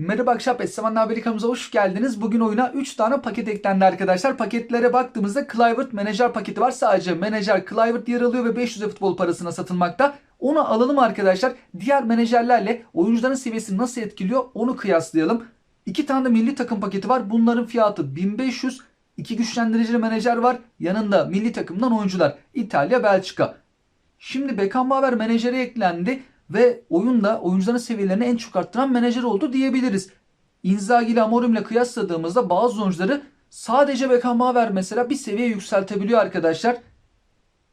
Merhaba Akşap Esseman Haberi hoş geldiniz. Bugün oyuna 3 tane paket eklendi arkadaşlar. Paketlere baktığımızda Clivert Menajer paketi var. Sadece Menajer Clivert yer alıyor ve 500 futbol parasına satılmakta. Onu alalım arkadaşlar. Diğer menajerlerle oyuncuların seviyesini nasıl etkiliyor onu kıyaslayalım. 2 tane de milli takım paketi var. Bunların fiyatı 1500. 2 güçlendiricili menajer var. Yanında milli takımdan oyuncular. İtalya, Belçika. Şimdi Beckenbauer menajeri eklendi ve oyunda oyuncuların seviyelerini en çok arttıran menajer oldu diyebiliriz. Inzaghi ile Amorim ile kıyasladığımızda bazı oyuncuları sadece Beckenbauer mesela bir seviye yükseltebiliyor arkadaşlar.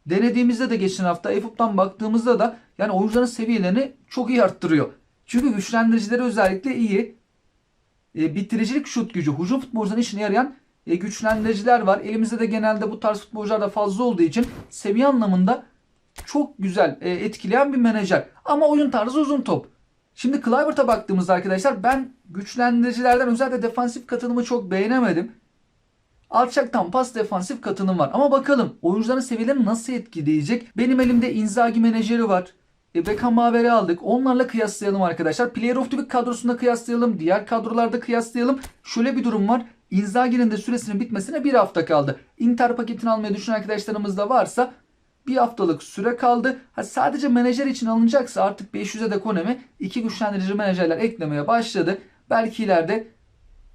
Denediğimizde de geçen hafta EFUP'tan baktığımızda da yani oyuncuların seviyelerini çok iyi arttırıyor. Çünkü güçlendiricileri özellikle iyi. E, bitiricilik şut gücü, hücum futbolcuların işine yarayan e, güçlendiriciler var. Elimizde de genelde bu tarz futbolcular da fazla olduğu için seviye anlamında çok güzel e, etkileyen bir menajer. Ama oyun tarzı uzun top. Şimdi Clivert'a baktığımızda arkadaşlar ben güçlendiricilerden özellikle defansif katılımı çok beğenemedim. Alçaktan pas defansif katılım var. Ama bakalım oyuncuların seviyelerini nasıl etkileyecek? Benim elimde Inzaghi menajeri var. E, Beckenbauer'i aldık. Onlarla kıyaslayalım arkadaşlar. Player of the Week kadrosunda kıyaslayalım. Diğer kadrolarda kıyaslayalım. Şöyle bir durum var. Inzaghi'nin de süresinin bitmesine bir hafta kaldı. Inter paketini almayı düşünen arkadaşlarımız da varsa bir haftalık süre kaldı. Ha, sadece menajer için alınacaksa artık 500'e de Konemi iki güçlendirici menajerler eklemeye başladı. Belki ileride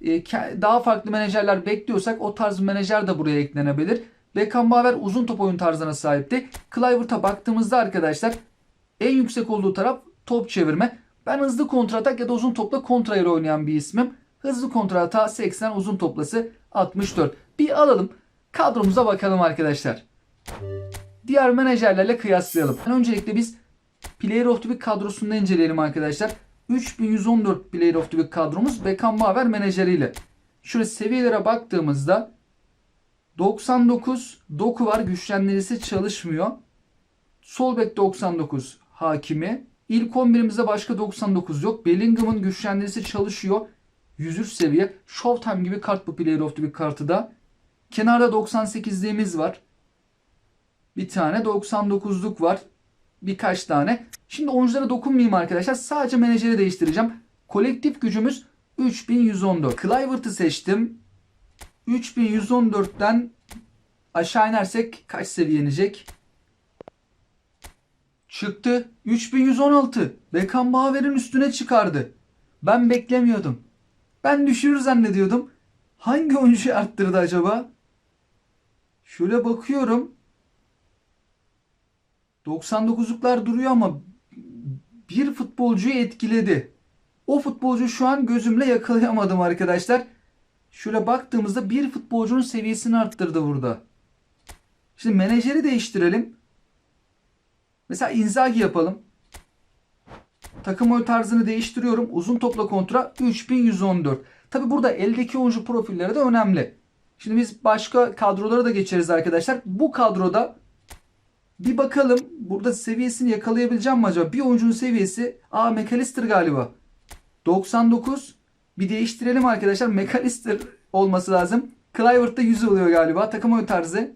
e, daha farklı menajerler bekliyorsak o tarz menajer de buraya eklenebilir. Beckenbauer uzun top oyun tarzına sahipti. Kluivert'a baktığımızda arkadaşlar en yüksek olduğu taraf top çevirme. Ben hızlı kontratak ya da uzun topla kontrayır oynayan bir ismim. Hızlı kontrata 80, uzun toplası 64. Bir alalım. Kadromuza bakalım arkadaşlar diğer menajerlerle kıyaslayalım. Öncelikle biz Player of the Week kadrosunu inceleyelim arkadaşlar. 3114 Player of the Week kadromuz Beckenbauer menajeriyle. Şöyle seviyelere baktığımızda 99 Doku var güçlendiricisi çalışmıyor. Sol bek 99 Hakimi. İlk 11'imizde başka 99 yok. Bellingham'ın güçlendiricisi çalışıyor. 103 seviye. Showtime gibi kart bu Player of the Week kartı da. Kenarda 98'liğimiz var. Bir tane 99'luk var. Birkaç tane. Şimdi oyunculara dokunmayayım arkadaşlar. Sadece menajeri değiştireceğim. Kolektif gücümüz 3114. Clivert'ı seçtim. 3114'ten aşağı inersek kaç seviye inecek? Çıktı. 3116. Beckenbauer'in üstüne çıkardı. Ben beklemiyordum. Ben düşürür zannediyordum. Hangi oyuncuyu arttırdı acaba? Şöyle bakıyorum. 99'luklar duruyor ama bir futbolcuyu etkiledi. O futbolcu şu an gözümle yakalayamadım arkadaşlar. Şöyle baktığımızda bir futbolcunun seviyesini arttırdı burada. Şimdi menajeri değiştirelim. Mesela Inzaghi yapalım. Takım oyun tarzını değiştiriyorum. Uzun topla kontra 3114. Tabi burada eldeki oyuncu profilleri de önemli. Şimdi biz başka kadrolara da geçeriz arkadaşlar. Bu kadroda bir bakalım burada seviyesini yakalayabileceğim mi acaba? Bir oyuncunun seviyesi Aa McAllister galiba. 99. Bir değiştirelim arkadaşlar. McAllister olması lazım. Clivert'da 100 oluyor galiba. Takım oyun tarzı.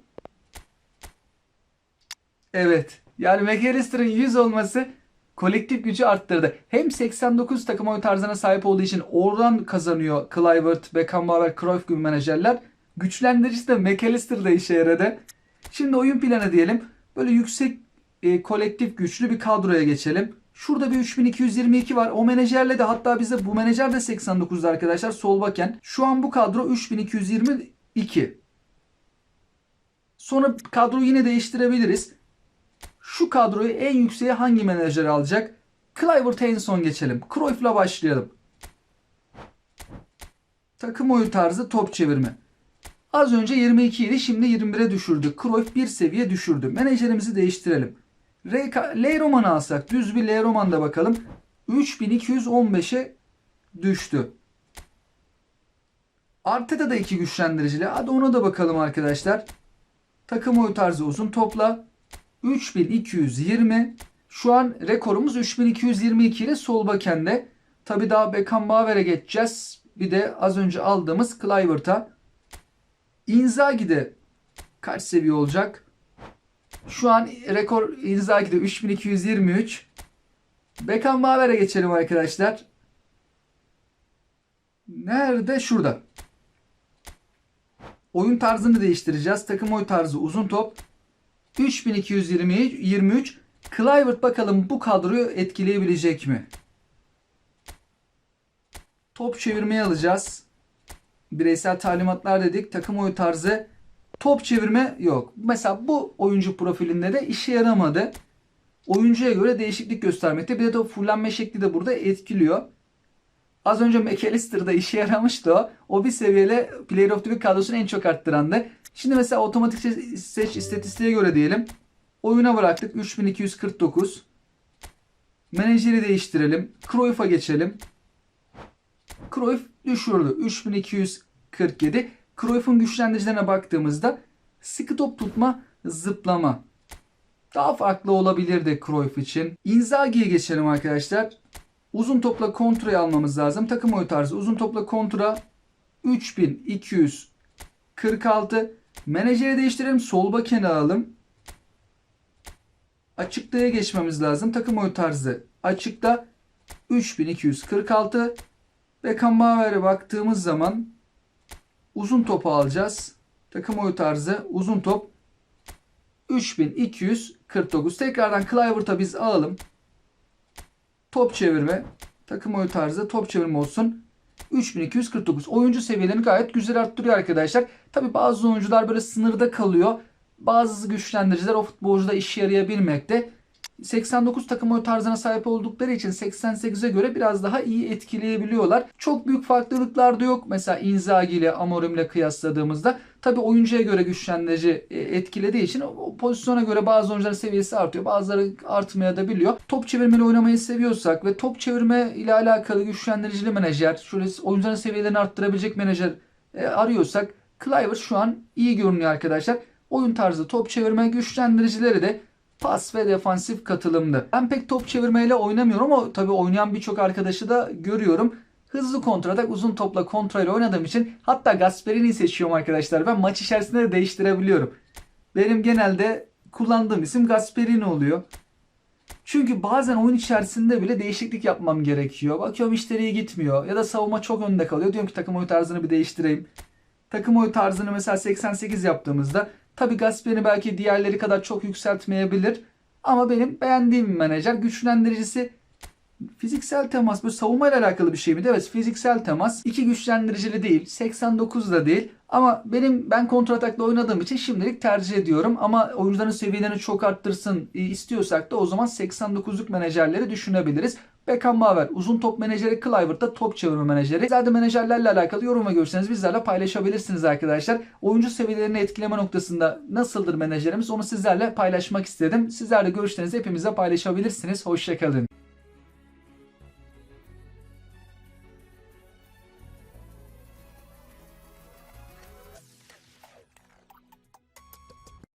Evet. Yani McAllister'ın 100 olması kolektif gücü arttırdı. Hem 89 takım oyun tarzına sahip olduğu için oradan kazanıyor Clivert, Beckenbauer, Cruyff gibi menajerler. Güçlendiricisi de McAllister da işe yaradı. Şimdi oyun planı diyelim. Böyle yüksek e, kolektif güçlü bir kadroya geçelim. Şurada bir 3222 var. O menajerle de hatta bizde bu menajer de 89'da arkadaşlar. Sol baken. Şu an bu kadro 3222. Sonra kadroyu yine değiştirebiliriz. Şu kadroyu en yükseğe hangi menajer alacak? Clivert en son geçelim. Cruyff'la başlayalım. Takım oyun tarzı top çevirme. Az önce 22 idi şimdi 21'e düşürdü. Cruyff bir seviye düşürdü. Menajerimizi değiştirelim. L Roman'ı alsak düz bir L Roman'da bakalım. 3215'e düştü. Arteta da iki güçlendiricili. Hadi ona da bakalım arkadaşlar. Takım oyu tarzı uzun topla. 3220. Şu an rekorumuz 3222 ile sol bakende. Tabi daha Beckenbauer'e geçeceğiz. Bir de az önce aldığımız Clivert'a. Inzaghi'de kaç seviye olacak? Şu an rekor Inzaghi'de 3223. Beckenbauer'e geçelim arkadaşlar. Nerede? Şurada. Oyun tarzını değiştireceğiz. Takım oy tarzı uzun top. 3223 Clivert bakalım bu kadroyu etkileyebilecek mi? Top çevirmeye alacağız. Bireysel talimatlar dedik. Takım oyu tarzı. Top çevirme yok. Mesela bu oyuncu profilinde de işe yaramadı. Oyuncuya göre değişiklik göstermekte. Bir de o fullenme şekli de burada etkiliyor. Az önce McAllister'da işe yaramıştı o. O bir seviyeyle Player of the Week kadrosunu en çok arttırandı. Şimdi mesela otomatik seç, seç istatistiğe göre diyelim. Oyuna bıraktık 3249. Menajeri değiştirelim. Cruyff'a geçelim. Cruyff düşürdü. 3247. Cruyff'un güçlendiricilerine baktığımızda sıkı top tutma, zıplama. Daha farklı olabilirdi Cruyff için. Inzaghi'ye geçelim arkadaşlar. Uzun topla kontrayı almamız lazım. Takım oyu tarzı uzun topla kontra 3246. Menajeri değiştirelim. Sol bakeni alalım. Açıklığa geçmemiz lazım. Takım oyu tarzı açıkta 3246. Beckenbauer'e baktığımız zaman uzun topu alacağız. Takım oyu tarzı uzun top 3249. Tekrardan Clivert'a biz alalım. Top çevirme. Takım oyu tarzı top çevirme olsun. 3249. Oyuncu seviyelerini gayet güzel arttırıyor arkadaşlar. Tabi bazı oyuncular böyle sınırda kalıyor. Bazı güçlendiriciler o futbolcuda işe yarayabilmekte. 89 takım oyu tarzına sahip oldukları için 88'e göre biraz daha iyi etkileyebiliyorlar. Çok büyük farklılıklar da yok. Mesela Inzaghi ile Amorim ile kıyasladığımızda tabi oyuncuya göre güçlendirici e, etkilediği için o pozisyona göre bazı oyuncuların seviyesi artıyor. Bazıları artmaya da biliyor. Top çevirmeli oynamayı seviyorsak ve top çevirme ile alakalı güçlendiricili menajer, şöyle oyuncuların seviyelerini arttırabilecek menajer e, arıyorsak Clivert şu an iyi görünüyor arkadaşlar. Oyun tarzı top çevirme güçlendiricileri de pas ve defansif katılımdı. Ben pek top çevirmeyle oynamıyorum ama tabii oynayan birçok arkadaşı da görüyorum. Hızlı kontratak uzun topla kontrayla oynadığım için hatta Gasperini seçiyorum arkadaşlar. Ben maç içerisinde de değiştirebiliyorum. Benim genelde kullandığım isim Gasperini oluyor. Çünkü bazen oyun içerisinde bile değişiklik yapmam gerekiyor. Bakıyorum işleri gitmiyor. Ya da savunma çok önde kalıyor. Diyorum ki takım oyun tarzını bir değiştireyim. Takım oyun tarzını mesela 88 yaptığımızda Tabi Gasperini belki diğerleri kadar çok yükseltmeyebilir. Ama benim beğendiğim bir menajer. Güçlendiricisi fiziksel temas. Bu savunma ile alakalı bir şey miydi? Evet fiziksel temas. İki güçlendiricili değil. 89 da değil. Ama benim ben kontratakla oynadığım için şimdilik tercih ediyorum. Ama oyuncuların seviyelerini çok arttırsın istiyorsak da o zaman 89'luk menajerleri düşünebiliriz. Beckenbauer uzun top menajeri Clivert da top çevirme menajeri. Zaten menajerlerle alakalı yorum ve görüşlerinizi bizlerle paylaşabilirsiniz arkadaşlar. Oyuncu seviyelerini etkileme noktasında nasıldır menajerimiz onu sizlerle paylaşmak istedim. Sizler de görüşlerinizi hepimize paylaşabilirsiniz. Hoşçakalın.